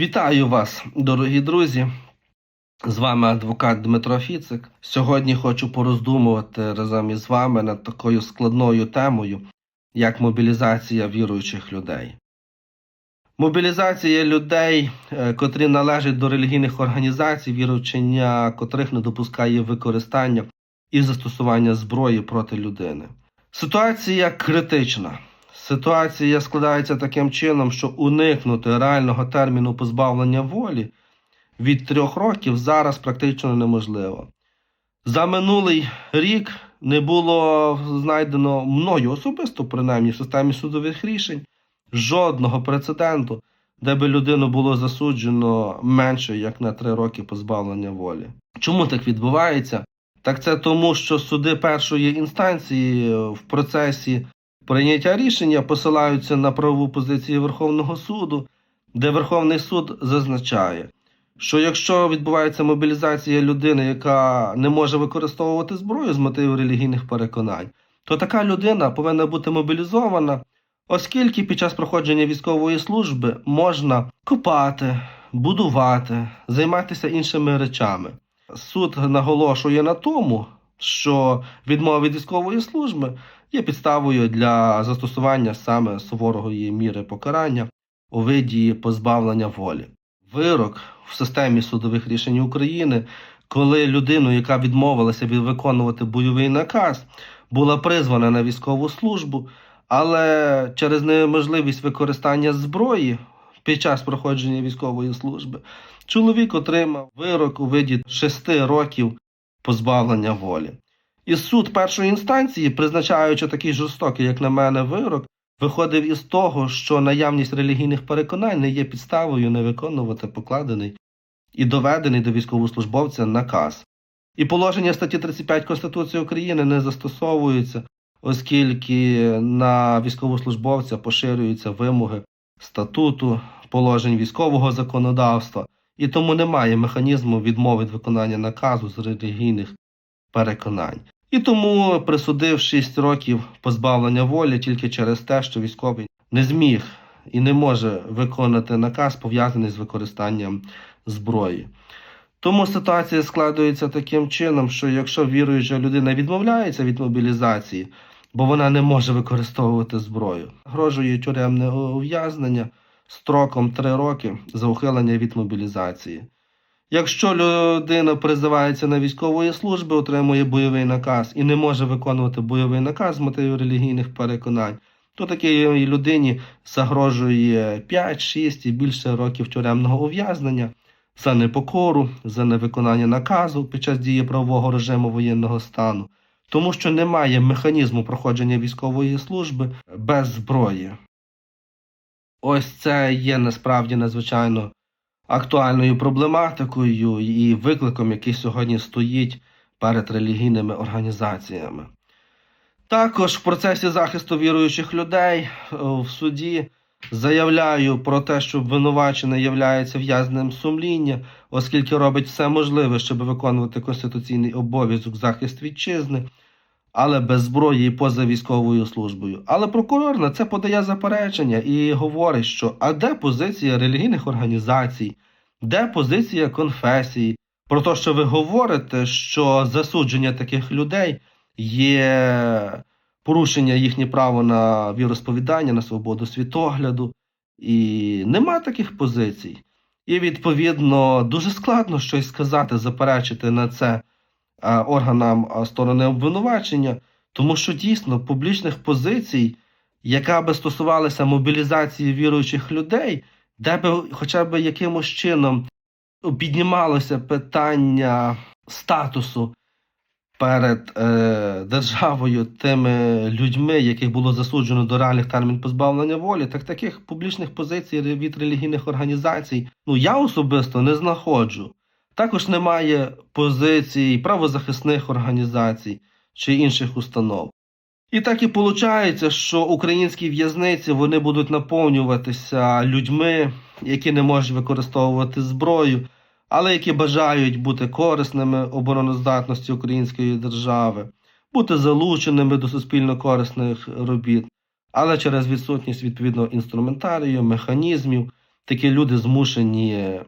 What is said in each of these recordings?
Вітаю вас, дорогі друзі. З вами адвокат Дмитро Фіцик. Сьогодні хочу пороздумувати разом із вами над такою складною темою, як мобілізація віруючих людей. Мобілізація людей, е, котрі належать до релігійних організацій, віручення котрих не допускає використання і застосування зброї проти людини. Ситуація критична. Ситуація складається таким чином, що уникнути реального терміну позбавлення волі від трьох років зараз практично неможливо. За минулий рік не було знайдено мною особисто, принаймні в системі судових рішень, жодного прецеденту, де би людину було засуджено менше як на три роки позбавлення волі. Чому так відбувається? Так це тому, що суди першої інстанції в процесі прийняття рішення посилаються на правову позицію Верховного суду, де Верховний суд зазначає, що якщо відбувається мобілізація людини, яка не може використовувати зброю з мотивів релігійних переконань, то така людина повинна бути мобілізована, оскільки під час проходження військової служби можна копати, будувати, займатися іншими речами. Суд наголошує на тому, що відмова від військової служби є підставою для застосування саме суворої міри покарання у виді позбавлення волі. Вирок в системі судових рішень України, коли людину, яка відмовилася від виконувати бойовий наказ, була призвана на військову службу, але через неможливість використання зброї під час проходження військової служби чоловік отримав вирок у виді 6 років позбавлення волі. І суд першої інстанції, призначаючи такий жорстокий, як на мене, вирок, виходив із того, що наявність релігійних переконань не є підставою не виконувати покладений і доведений до військовослужбовця наказ. І положення статті 35 Конституції України не застосовуються, оскільки на військовослужбовця поширюються вимоги статуту, положень військового законодавства, і тому немає механізму відмови від виконання наказу з релігійних переконань. І тому присудив 6 років позбавлення волі тільки через те, що військовий не зміг і не може виконати наказ, пов'язаний з використанням зброї. Тому ситуація складується таким чином, що якщо віруюча людина відмовляється від мобілізації, бо вона не може використовувати зброю, грожує тюремне ув'язнення строком 3 роки за ухилення від мобілізації. Якщо людина призивається на військової служби, отримує бойовий наказ і не може виконувати бойовий наказ з мотивів релігійних переконань, то такій людині загрожує 5, 6 і більше років тюремного ув'язнення за непокору, за невиконання наказу під час дії правового режиму воєнного стану, тому що немає механізму проходження військової служби без зброї. Ось це є насправді надзвичайно актуальною проблематикою і викликом, який сьогодні стоїть перед релігійними організаціями. Також в процесі захисту віруючих людей е, в суді заявляю про те, що обвинувачений являється в'язнем сумління, оскільки робить все можливе, щоб виконувати конституційний обов'язок захист вітчизни, але без зброї поза військовою службою. Але прокурор на це подає заперечення і говорить, що а де позиція релігійних організацій, де позиція конфесій, про те, що ви говорите, що засудження таких людей є порушення їхнє право на віросповідання, на свободу світогляду, і нема таких позицій. І відповідно дуже складно щось сказати, заперечити на це органам е, сторони обвинувачення, тому що дійсно публічних позицій, яка би стосувалася мобілізації віруючих людей, де би хоча б якимось чином піднімалося питання статусу перед е, державою тими людьми, яких було засуджено до реальних термін позбавлення волі, так таких публічних позицій від релігійних організацій, ну я особисто не знаходжу. Також немає позицій правозахисних організацій чи інших установ. І так і виходить, що українські в'язниці вони будуть наповнюватися людьми, які не можуть використовувати зброю, але які бажають бути корисними обороноздатності української держави, бути залученими до суспільно корисних робіт, але через відсутність відповідного інструментарію, механізмів такі люди змушені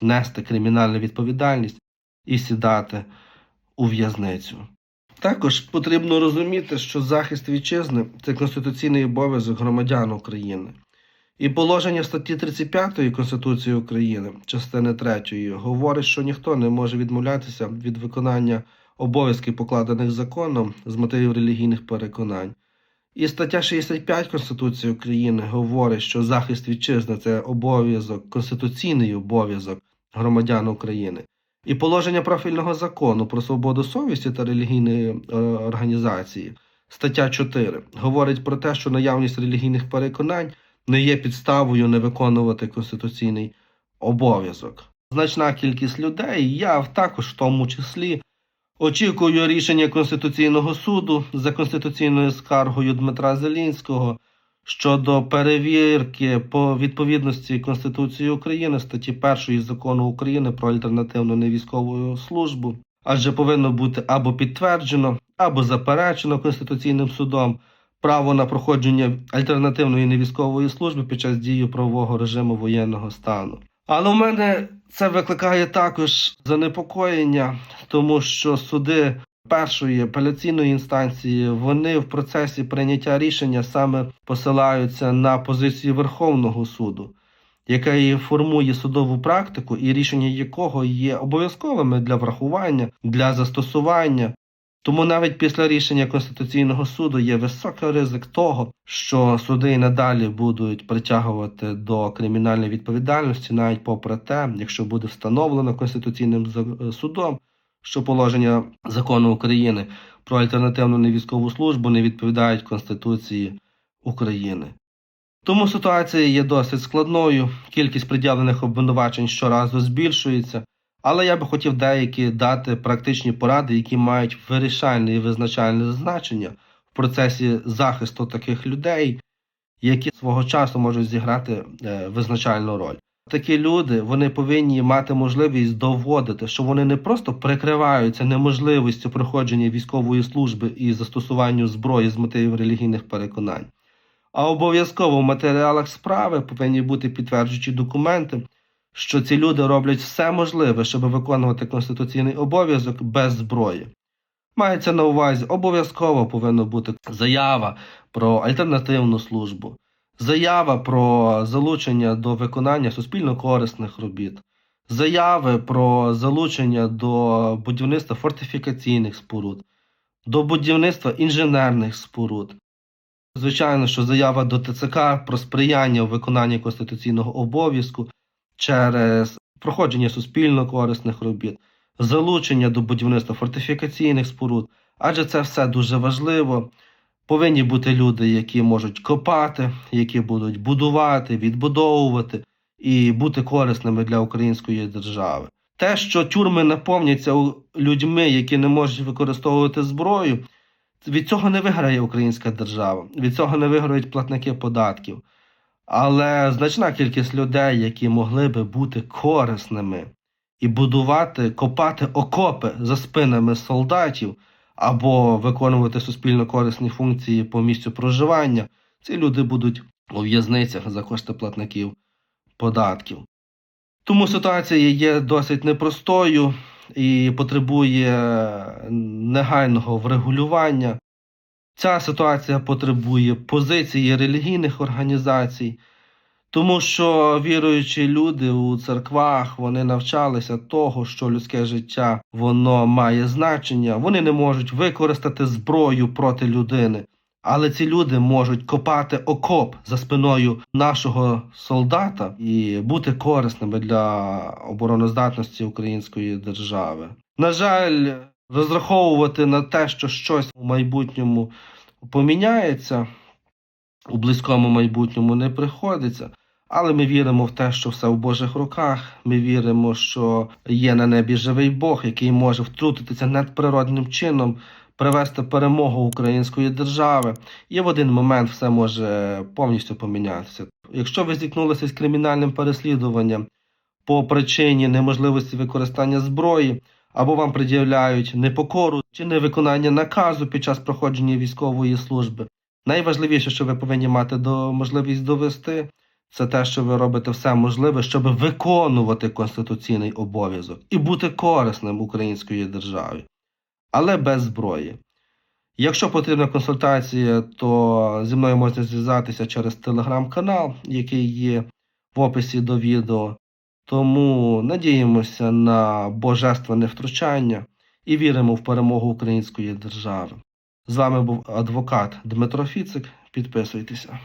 нести кримінальну відповідальність і сідати у в'язницю. Також потрібно розуміти, що захист вітчизни це конституційний обов'язок громадян України. І положення статті 35 Конституції України, частини 3, говорить, що ніхто не може відмовлятися від виконання обов'язків, покладених законом з мотивів релігійних переконань. І стаття 65 Конституції України говорить, що захист вітчизни це обов'язок, конституційний обов'язок громадян України. І положення профільного закону про свободу совісті та релігійної е, організації, стаття 4, говорить про те, що наявність релігійних переконань не є підставою не виконувати конституційний обов'язок. Значна кількість людей, я також в тому числі, очікую рішення Конституційного суду за конституційною скаргою Дмитра Зелінського щодо перевірки по відповідності Конституції України статті 1 закону України про альтернативну невійськову службу, адже повинно бути або підтверджено, або заперечено Конституційним судом право на проходження альтернативної невійськової служби під час дії правового режиму воєнного стану. Але в мене це викликає також занепокоєння, тому що суди першої апеляційної інстанції вони в процесі прийняття рішення саме посилаються на позиції Верховного суду, яка формує судову практику, і рішення якого є обов'язковими для врахування, для застосування. Тому навіть після рішення Конституційного суду є високий ризик того, що суди і надалі будуть притягувати до кримінальної відповідальності, навіть попри те, якщо буде встановлено Конституційним судом, що положення закону України про альтернативну невійськову службу не відповідають Конституції України. Тому ситуація є досить складною, кількість пред'явлених обвинувачень щоразу збільшується. Але я би хотів деякі дати практичні поради, які мають вирішальне і визначальне значення в процесі захисту таких людей, які свого часу можуть зіграти е, визначальну роль. Такі люди вони повинні мати можливість доводити, що вони не просто прикриваються неможливістю проходження військової служби і застосуванню зброї з мотивів релігійних переконань, а обов'язково в матеріалах справи повинні бути підтверджуючі документи, що ці люди роблять все можливе, щоб виконувати конституційний обов'язок без зброї. Мається на увазі, обов'язково повинна бути заява про альтернативну службу, заява про залучення до виконання суспільно корисних робіт, заяви про залучення до будівництва фортифікаційних споруд, до будівництва інженерних споруд. Звичайно, що заява до ТЦК про сприяння у виконанні конституційного обов'язку через проходження суспільно корисних робіт, залучення до будівництва фортифікаційних споруд, адже це все дуже важливо. Повинні бути люди, які можуть копати, які будуть будувати, відбудовувати і бути корисними для української держави. Те, що тюрми наповняться людьми, які не можуть використовувати зброю, від цього не виграє українська держава, від цього не виграють платники податків. Але значна кількість людей, які могли би бути корисними і будувати, копати окопи за спинами солдатів або виконувати суспільно корисні функції по місцю проживання, ці люди будуть у в'язницях за кошти платників податків. Тому ситуація є досить непростою і потребує негайного врегулювання. Ця ситуація потребує позиції релігійних організацій, тому що віруючі люди у церквах вони навчалися того, що людське життя воно має значення. Вони не можуть використати зброю проти людини, але ці люди можуть копати окоп за спиною нашого солдата і бути корисними для обороноздатності української держави. На жаль, розраховувати на те, що щось у майбутньому поміняється у близькому майбутньому не приходиться. Але ми віримо в те, що все в Божих руках. Ми віримо, що є на небі живий Бог, який може втрутитися надприродним чином, привести перемогу української держави. І в один момент все може повністю помінятися. Якщо ви зіткнулися з кримінальним переслідуванням по причині неможливості використання зброї, або вам пред'являють непокору чи невиконання наказу під час проходження військової служби. Найважливіше, що ви повинні мати до можливість довести, це те, що ви робите все можливе, щоб виконувати конституційний обов'язок і бути корисним української державі, але без зброї. Якщо потрібна консультація, то зі мною можна зв'язатися через телеграм-канал, який є в описі до відео. Тому надіємося на божественне втручання і віримо в перемогу української держави. З вами був адвокат Дмитро Фіцик. Підписуйтеся.